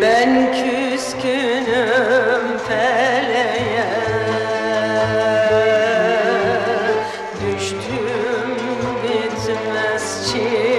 Ben küskünüm feleğe. Düştüm bitmez çile.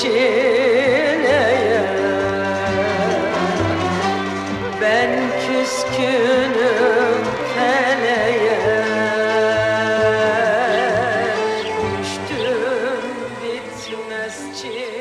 çileye. Ben küskünüm feleğe Düştüm bitmez çileye.